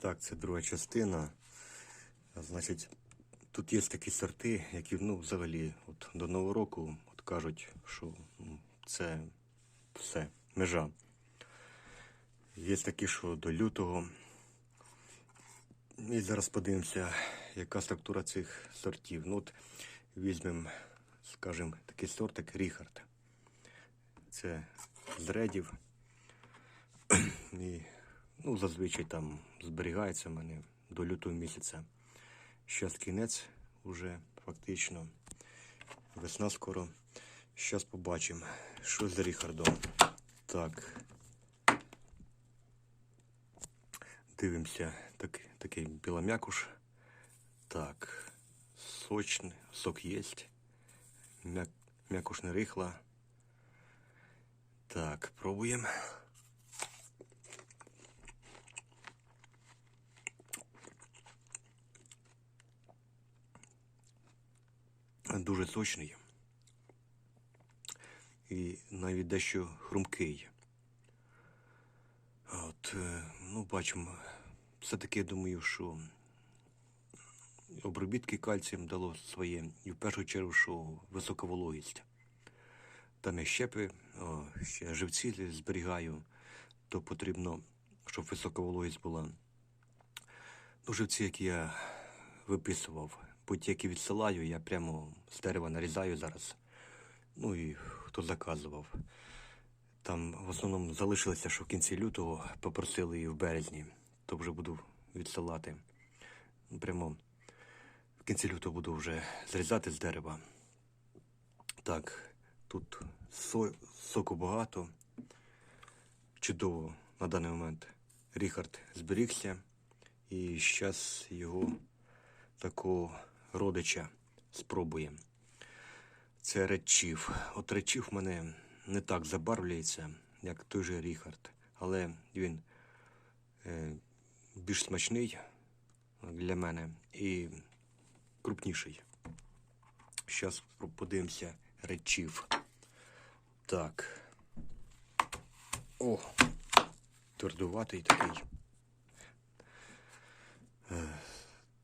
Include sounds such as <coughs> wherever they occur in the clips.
Так, це друга частина. Значить, тут є такі сорти, які ну, взагалі от, до Нового року от кажуть, що це все, межа. Є такі, що до лютого. І зараз подивимося, яка структура цих сортів. Ну, от візьмемо, скажімо, такий сорт, як Ріхард. Це з редів. <clears throat> ну, зазвичай там зберігається в мене до лютого місяця. Зараз кінець уже фактично. Весна скоро. Зараз побачимо, що з Ріхардом. Так. Дивимося, так, такий білом'якуш. Так. Сочний, сок є. Мяк, м'якуш не рихла. Так, пробуємо. Дуже сочний. І навіть дещо хрумкий. От, е, ну, бачимо, все-таки думаю, що обробітки кальцієм дало своє. І в першу чергу, що висока вологість. Там я щепи, о, ще живці зберігаю, то потрібно, щоб висока вологість була. Ну, живці, які я виписував, будь-які відсилаю, я прямо з дерева нарізаю зараз. Ну і хто заказував. Там в основному залишилося, що в кінці лютого попросили і в березні, то вже буду відсилати. Прямо в кінці лютого буду вже зрізати з дерева. Так, тут со- соку багато. Чудово на даний момент. Ріхард зберігся. І зараз його такого родича спробуємо. Це речів. От речів в мене не так забарвлюється, як той же Ріхард. Але він е, більш смачний для мене і крупніший. Зараз подивимося речів. Так. О, твердуватий такий. Е,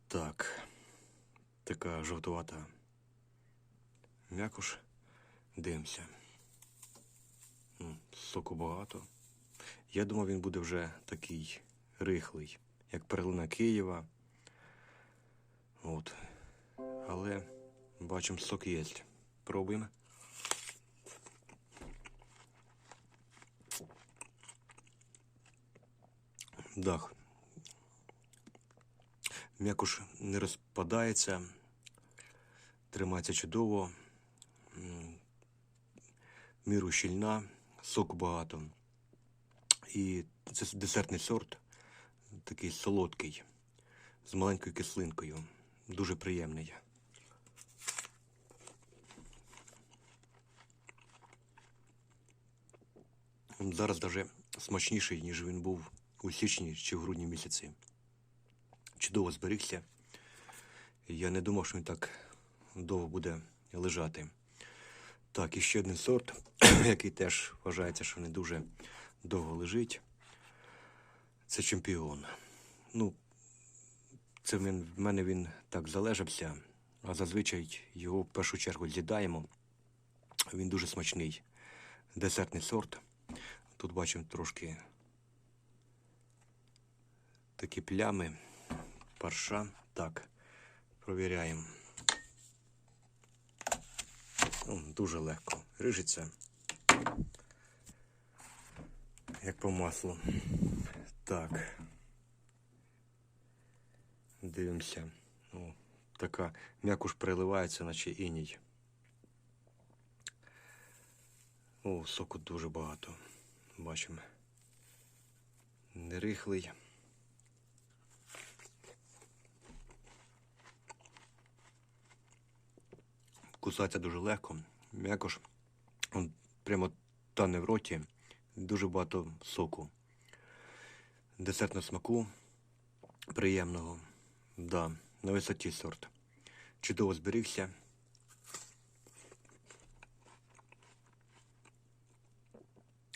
так. Така жовтувата м'якуш. Дивимося. М, Соку багато. Я думав, він буде вже такий рихлий, як перлина Києва. От. Але бачимо, сок є. Пробуємо. Дах. М'якуш не розпадається, тримається чудово, міру щільна, соку багато. І це десертний сорт, такий солодкий, з маленькою кислинкою. Дуже приємний. Зараз навіть смачніший, ніж він був у січні чи в грудні місяці. Чудово зберігся. Я не думав, що він так довго буде лежати. Так, і ще один сорт, <clears throat> який теж вважається, що не дуже довго лежить. Це чемпіон. Ну, це в мене він так залежався, а зазвичай його в першу чергу з'їдаємо. Він дуже смачний. Десертний сорт. Тут бачимо трошки такі плями, парша. Так, провіряємо. Ну, дуже легко. Рижиться. Як по маслу. Так. Дивимося. Ну, така м'якуш переливається, наче іній. О, соку дуже багато. Бачимо. Нерихлий. Кусається дуже легко. М'якош. Прямо тане в роті. Дуже багато соку. Десерт на смаку. Приємного. Да, на висоті сорт. Чудово зберігся.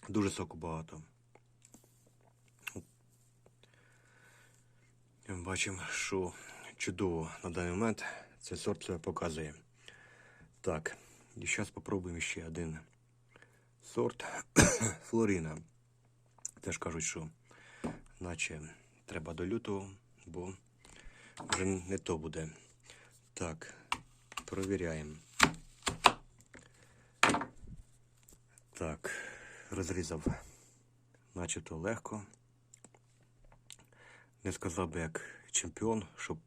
Дуже соку багато. Бачимо, що чудово на даний момент цей сорт себе показує. Так, і зараз спробуємо ще один сорт <coughs> Флоріна. Теж кажуть, що наче треба до лютого, бо вже не то буде. Так, провіряємо. Так, розрізав начебто легко. Не сказав би як чемпіон, щоб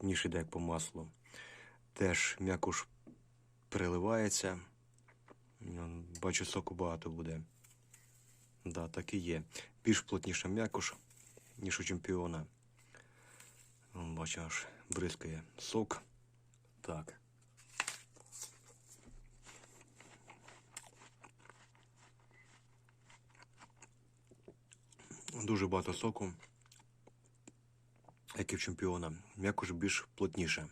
ніж іде як по маслу. Теж м'якуш переливається. Бачу, соку багато буде. Да, так і є. Більш плотніша м'якуш, ніж у чемпіона. Бачу, аж бризкає сок. Так. Дуже багато соку, як і в чемпіона. М'якуш більш плотніше.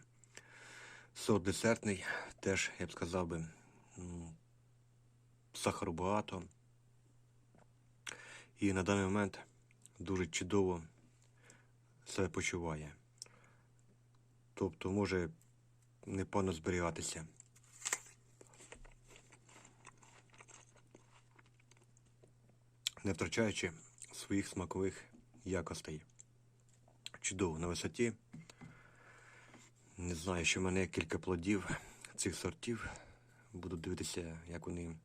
Сорт десертний, теж, я б сказав би, сахару багато. І на даний момент дуже чудово себе почуває. Тобто може непогано зберігатися. Не втрачаючи своїх смакових якостей. Чудово на висоті. Не знаю, що в мене кілька плодів цих сортів. Буду дивитися, як вони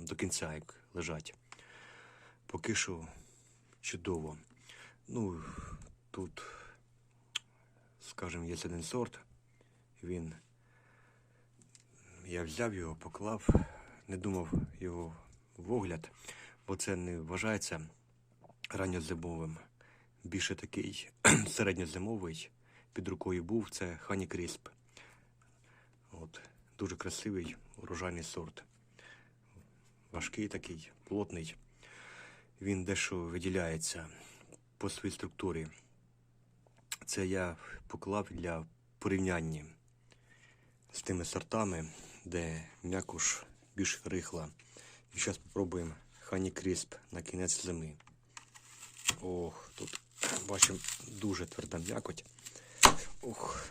до кінця як лежать. Поки що чудово. Ну, тут, скажімо, є один сорт. Він. Я взяв його, поклав, не думав його в бо це не вважається ранньозимовим. Більше такий <clears throat> середньозимовий під рукою був це Хані Крісп. От, дуже красивий урожайний сорт. Важкий такий, плотний. Він дещо виділяється по своїй структурі. Це я поклав для порівняння з тими сортами, де м'якуш більш рихла. І зараз спробуємо Хані Крісп на кінець зими. Ох, тут бачимо дуже тверда м'якоть. Ох.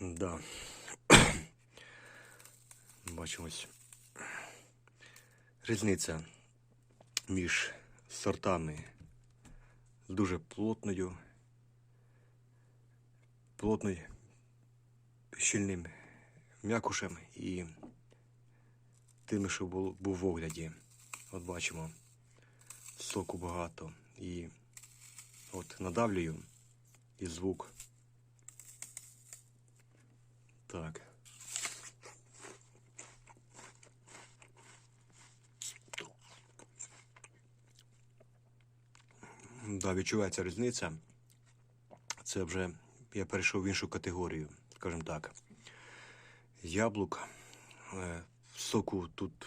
Да. <coughs> Бачимо ось різниця між сортами дуже плотною, плотною щільним м'якушем і тим, що був в огляді. От бачимо, соку багато. І от надавлюю і звук. Так. Да, відчувається різниця. Це вже я перейшов в іншу категорію, скажімо так. Яблук. Е, соку тут,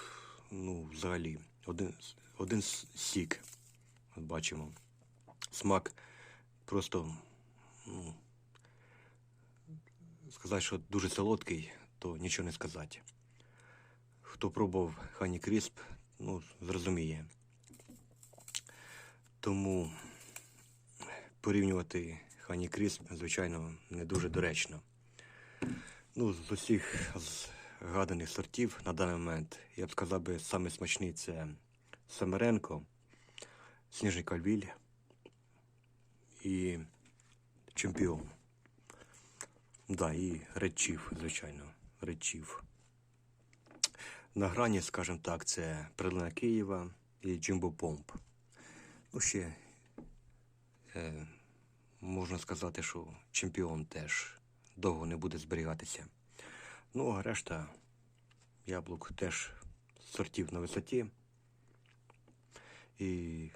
ну, взагалі, один, один сік. От бачимо. Смак просто, ну, сказати, що дуже солодкий, то нічого не сказати. Хто пробував Хані Крісп, ну, зрозуміє. Тому порівнювати Хані Крісп, звичайно, не дуже доречно. Ну, з усіх згаданих сортів на даний момент, я б сказав би, саме смачний це Самаренко, Сніжний Кальвіль і Чемпіон. Да, і Редчів, звичайно, Редчів. На грані, скажімо так, це Прилина Києва і Джимбо Помп. Ну, ще е, можна сказати, що чемпіон теж довго не буде зберігатися. Ну, а решта яблук теж сортів на висоті і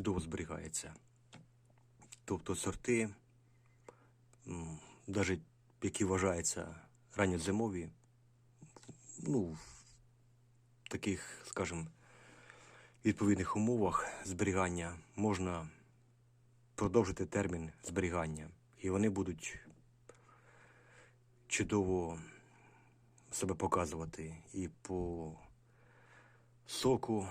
чудово зберігається. Тобто сорти, навіть які вважаються ранньозимові, ну, в таких, скажімо, відповідних умовах зберігання можна продовжити термін зберігання. І вони будуть чудово себе показувати і по соку,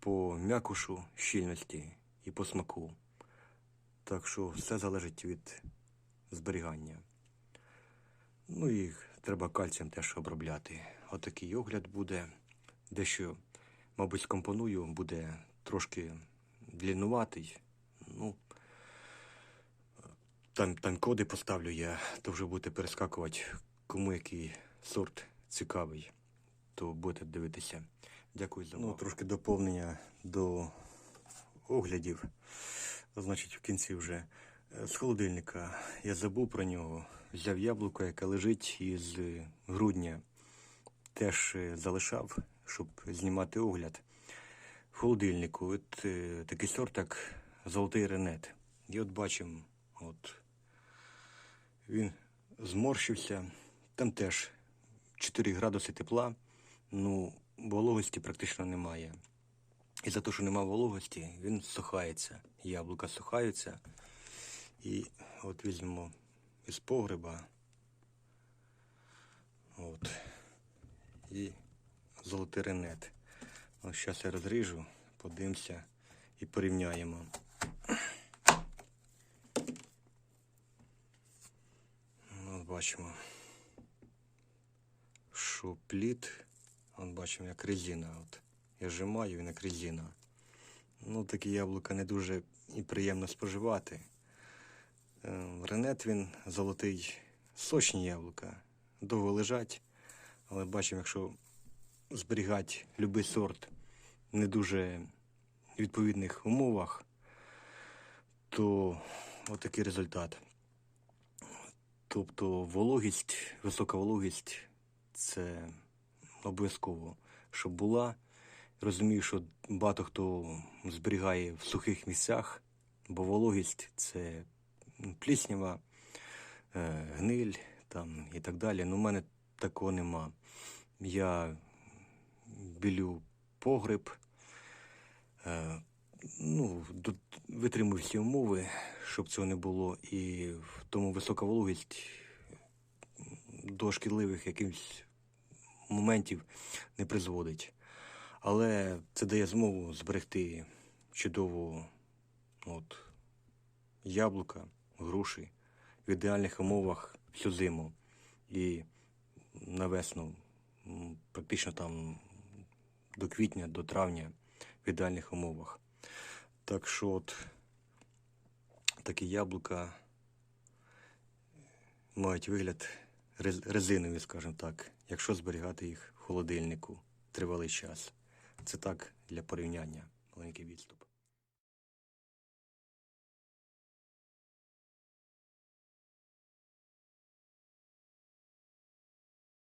по м'якушу, щільності і по смаку. Так що все залежить від зберігання. Ну і треба кальцієм теж обробляти. Отакий огляд буде. Дещо, мабуть, скомпоную, буде трошки длінуватий. Ну, там, там коди поставлю я, то вже будете перескакувати, кому який сорт цікавий, то будете дивитися. Дякую за увагу. Ну, трошки доповнення до оглядів. Значить, в кінці вже е, з холодильника я забув про нього. Взяв яблуко, яке лежить із грудня. Теж е, залишав, щоб знімати огляд. В холодильнику от, е, такий сорт, як золотий ренет. І от бачимо, от він зморщився. Там теж 4 градуси тепла, ну, вологості практично немає. І за те, що немає вологості, він сухається. Яблука сухаються. І от візьмемо із погреба. От. І золотий ренет. Ось зараз я розріжу, подивимося і порівняємо. От бачимо, що плід, от бачимо, як резина. От. Я зжимаю, він як резина. Ну, такі яблука не дуже і приємно споживати. Е, Ренет він золотий, сочні яблука, довго лежать, але бачимо, якщо зберігати будь-який сорт не дуже відповідних умовах, то отакий результат. Тобто вологість, висока вологість це обов'язково, щоб була. Розумію, що багато хто зберігає в сухих місцях, бо вологість це пліснява, е, гниль там, і так далі. Ну, у мене такого нема. Я білю погреб, е, ну, витримую всі умови, щоб цього не було. І в тому висока вологість до шкідливих якихось моментів не призводить. Але це дає змогу зберегти чудову от, яблука, груші в ідеальних умовах всю зиму і на весну, практично там до квітня, до травня в ідеальних умовах. Так що от такі яблука мають вигляд резинові, скажімо так, якщо зберігати їх в холодильнику тривалий час. Це так для порівняння, маленький відступ.